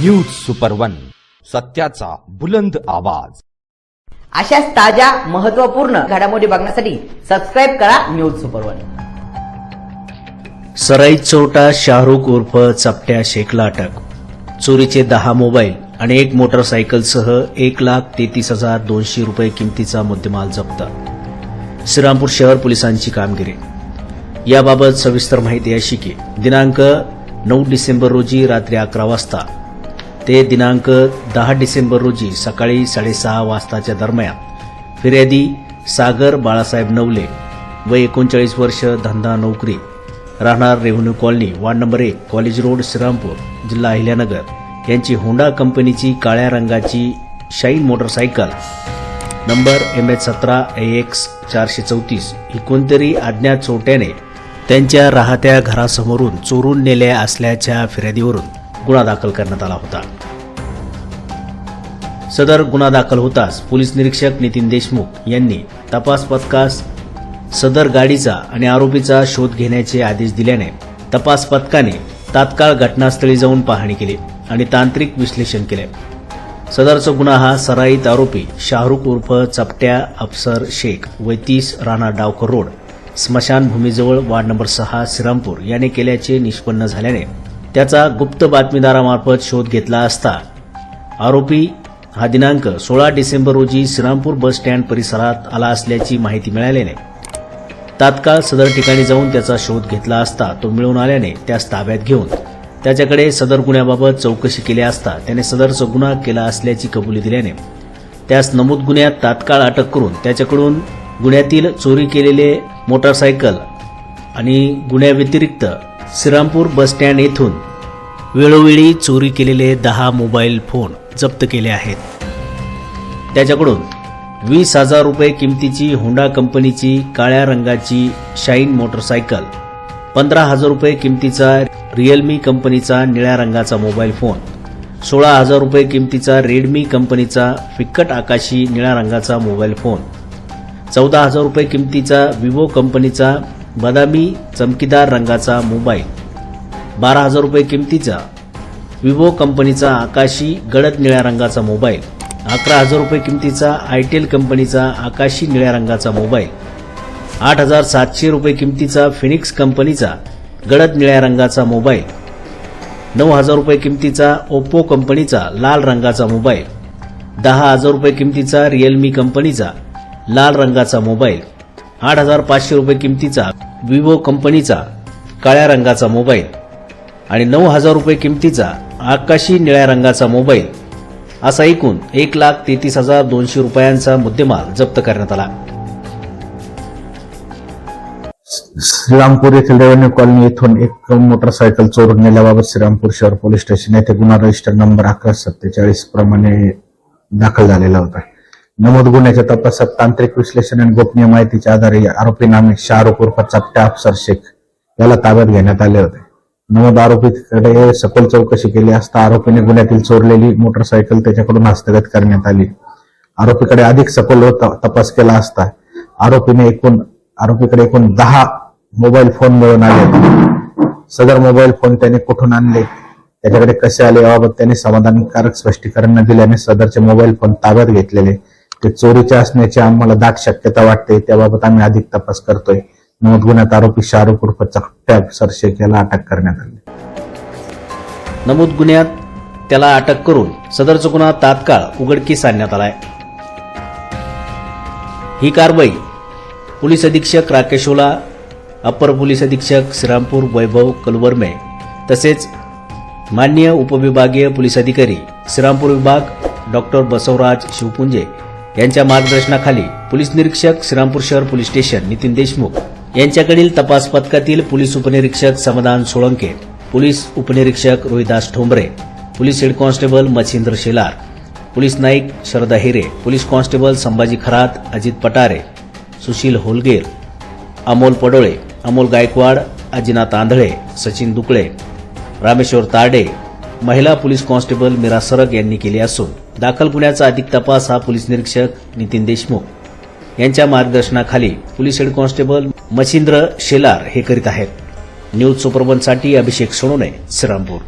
News super one सत्याचा बुलंद आवाज. अशाच ताज्या महत्त्वपूर्ण घडामोडी बघण्यासाठी सबस्क्राईब करा न्यूज सुपर वन सराई चोरटा शाहरुख उर्फ चपट्या शेखला अटक. चोरीचे दहा मोबाईल आणि एक मोटरसायकलसह एक लाख तेहतीस हजार दोनशे रुपये किमतीचा मुद्देमाल जप्त. श्रीरामपूर शहर पोलिसांची कामगिरी. याबाबत सविस्तर माहिती अशी की दिनांक नऊ डिसेंबर रोजी रात्री अकरा वाजता ते दिनांक दहा डिसेंबर रोजी सकाळी साडेसहा वाजताच्या दरम्यान फिर्यादी सागर बाळासाहेब नवले व एकोणचाळीस वर्ष धंदा नोकरी राहणार रेव्हेन्यू कॉलनी वार्ड नंबर एक कॉलेज रोड श्रीरामपूर जिल्हा अहिल्यानगर यांची होंडा कंपनीची काळ्या रंगाची Shine motorcycle number M H सतरा ए एक्स चारशे चौतीस ही कोणतरी अज्ञात चोरट्याने त्यांच्या राहत्या घरासमोरून चोरून नेल्या असल्याच्या फिर्यादीवरून गुन्हा दाखल करण्यात आला होता. सदर गुन्हा दाखल होताच पोलीस निरीक्षक नितीन देशमुख यांनी तपास पथकास सदर गाडीचा आणि आरोपीचा शोध घेण्याचे आदेश दिल्याने तपास पथकाने तात्काळ घटनास्थळी जाऊन पाहणी केली आणि तांत्रिक विश्लेषण केले. सदरचा गुन्हा हा सराईत आरोपी शाहरुख उर्फ चपट्या अफसर शेख वैतीस राणा डावकर रोड स्मशानभूमीजवळ वार्ड नंबर सहा श्रीरामपूर याने केल्याचे निष्पन्न झाल्याने त्याचा गुप्त बातमीदारामार्फत शोध घेतला असता आरोपी हा दिनांक सोळा डिसेंबर रोजी श्रीरामपूर बस स्टँड परिसरात आला असल्याची माहिती मिळाल्याने तात्काळ सदर ठिकाणी जाऊन त्याचा शोध घेतला असता तो मिळून आल्याने त्यास ताब्यात घेऊन त्याच्याकडे सदर गुन्ह्याबाबत चौकशी केली असता त्याने सदरचा गुन्हा केला असल्याची कबुली दिल्याने त्यास नमूद गुन्ह्यात तात्काळ अटक करून त्याच्याकडून गुन्ह्यातील चोरी केलेले मोटारसायकल आणि गुन्ह्याव्यतिरिक्त श्रीरामपूर बस स्टँड येथून वेळोवेळी चोरी केलेले दहा मोबाईल फोन जप्त केले आहेत. त्याच्याकडून वीस हजार रुपये किमतीची होंडा कंपनीची काळ्या रंगाची शाईन मोटरसायकल पंधरा हजार रुपये किमतीचा रिअलमी कंपनीचा निळ्या रंगाचा मोबाईल फोन सोळा हजार रुपये किमतीचा रेडमी कंपनीचा फिक्कट आकाशी निळ्या रंगाचा मोबाईल फोन चौदा हजार रुपये किमतीचा विवो कंपनीचा बदामी चमकीदार रंगाचा मोबाईल बारा हजार रुपये किमतीचा विवो कंपनीचा आकाशी गडद निळ्या रंगाचा मोबाईल अकरा हजार रुपये किमतीचा आयटेल कंपनीचा आकाशी निळ्या रंगाचा मोबाईल आठ हजार सातशे रुपये किमतीचा फिनिक्स कंपनीचा गडद निळ्या रंगाचा मोबाईल नऊ हजार रुपये किमतीचा ओप्पो कंपनीचा लाल रंगाचा मोबाईल दहा हजार रुपये किमतीचा रिअलमी कंपनीचा लाल रंगाचा मोबाईल आठ हजार पाचशे रुपये किमतीचा विवो कंपनीचा काळ्या रंगाचा मोबाईल आणि नऊ हजार रुपये किमतीचा आकाशी निळ्या रंगाचा मोबाईल. असा एकूण एक लाख तेहतीस हजार दोनशे रुपयांचा मुद्देमाल जप्त करण्यात आला. श्रीरामपूर येथील रेव्हेन्यू कॉलनी येथून एक मोटरसायकल चोरून नेल्याबाबत श्रीरामपूर शहर पोलीस स्टेशन येथे गुन्हा रजिस्टर नंबर अकरा सत्तेचाळीस प्रमाणे दाखल झालेला होता. नमूद गुन्ह्याच्या तपासात तांत्रिक विश्लेषण आणि गोपनीय माहितीच्या आधारे आरोपी नामे शाहरुख उर्फ चपट्या अफसर शेख याला ताब्यात घेण्यात आले होते. नमद आरोपीकडे सखोल चौकशी केली असता आरोपीने गुन्ह्यातील चोरलेली मोटरसायकल त्याच्याकडून हस्तगत करण्यात आली. आरोपीकडे अधिक सखोल तपास केला असता आरोपीने एकूण आरोपीकडे एकूण दहा मोबाईल फोन मिळून आले. सदर मोबाईल फोन त्याने कुठून आणले? त्याच्याकडे कसे आले? याबाबत त्यांनी समाधानकारक स्पष्टीकरण न दिल्याने सदरचे मोबाईल फोन ताब्यात घेतलेले. ते चोरीचे असण्याची आम्हाला दाट शक्यता वाटते त्याबाबत आम्ही अधिक तपास करतोय. नमूद गुन्ह्यात आरोपी शाहरुख उर्फ चकट्या सरशेख याला अटक करण्यात आली. नमूद गुन्ह्यात त्याला अटक करून सदरचा गुन्हा तात्काळ उघडकीस आणण्यात आलाय. ही कारवाई पोलीस अधीक्षक राकेशोला अपर पोलीस अधीक्षक श्रीरामपूर वैभव कलवर्मे तसेच मान्य उपविभागीय पोलीस अधिकारी श्रीरामपूर विभाग डॉक्टर बसवराज शिवपुंजे यांच्या मार्गदर्शनाखाली पोलीस निरीक्षक श्रीरामपूर शहर पोलीस स्टेशन नितीन देशमुख यांच्याकडील तपास पथकातील पोलीस उपनिरीक्षक समाधान सोळंके पोलीस उपनिरीक्षक Rohidas Thombare police head constable Machhindra Shelar police naik Sharada Hire police constable Sambhaji Kharat Ajit Patare Sushil Holger Amol Padole Amol Gaikwad Ajinath Andhale Sachin Dukale Rameshwar Tarade महिला police constable Mira सरग यांनी केली असून दाखल गुन्ह्याचा अधिक तपास हा पोलीस निरीक्षक नितीन देशमुख यांच्या मार्गदर्शनाखाली police head constable Machhindra Shelar हे करीत आहेत. न्यूज सुपरबनसाठी अभिषेक सोनोने श्रीरामपूर.